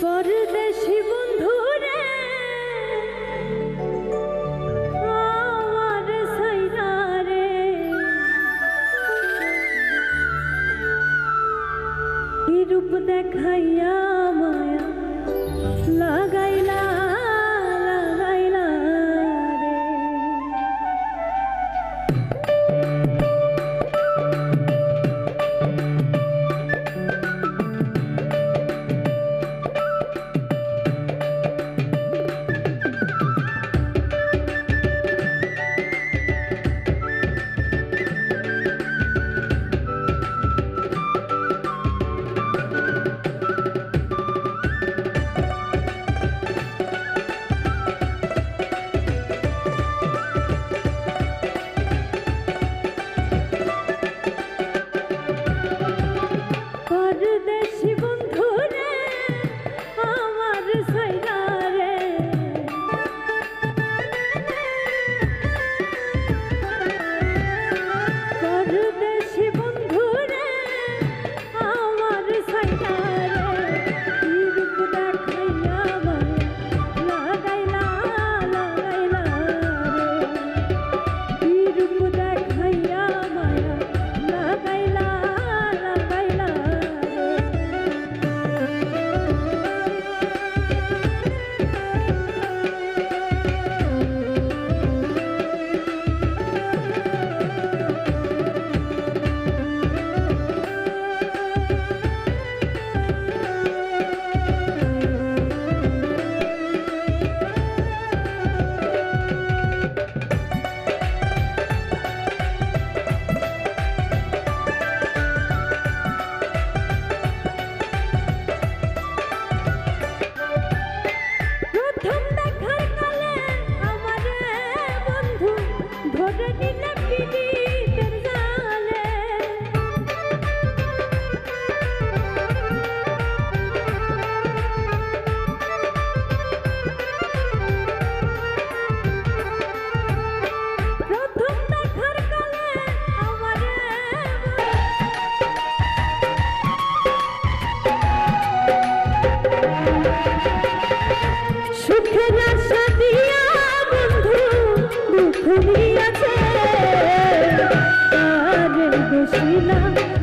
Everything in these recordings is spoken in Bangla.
for the ছোট নীলা দিয়াছে আর বেশি না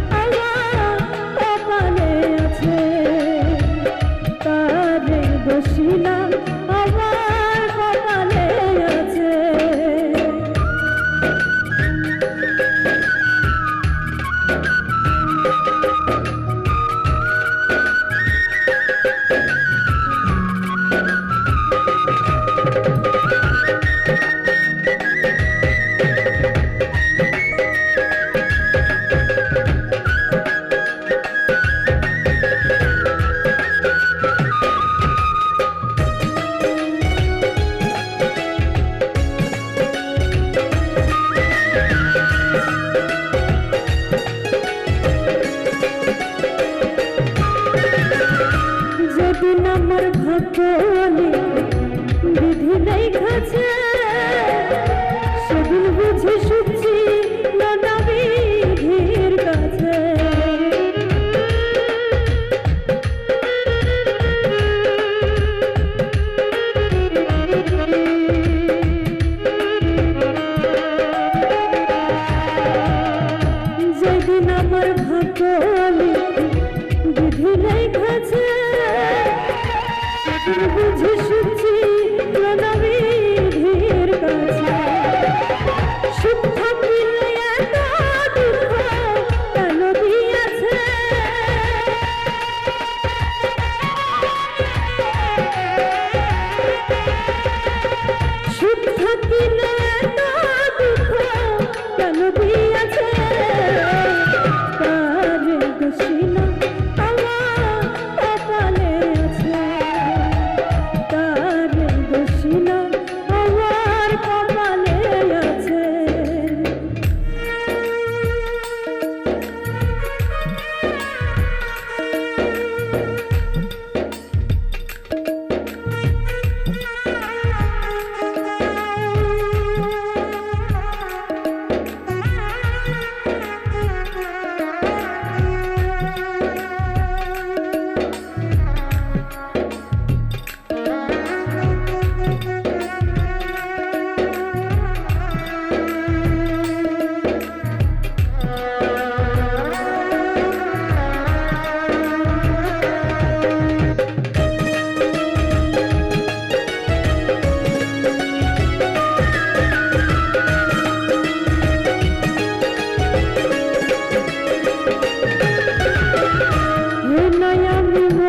Música को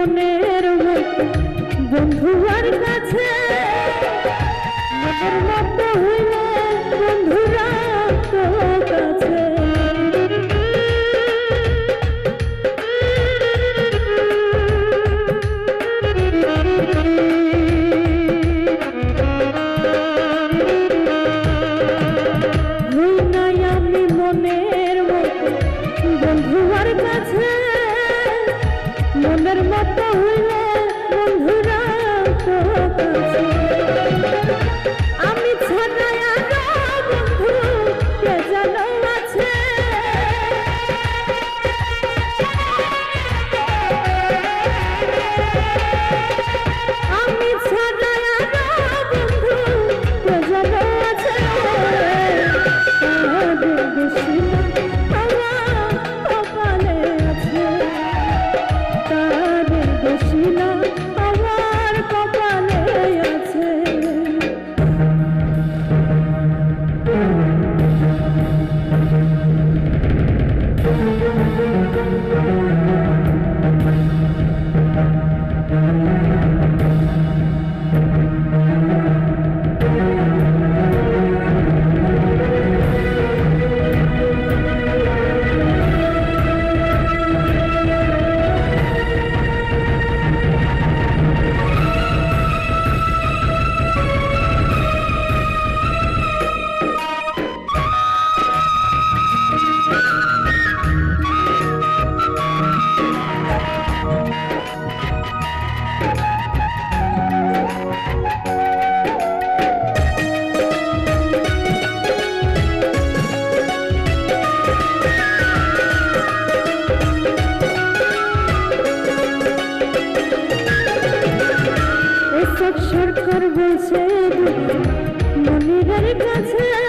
মনের বন্ধু আর কাছে বলছে মনিরের কাছে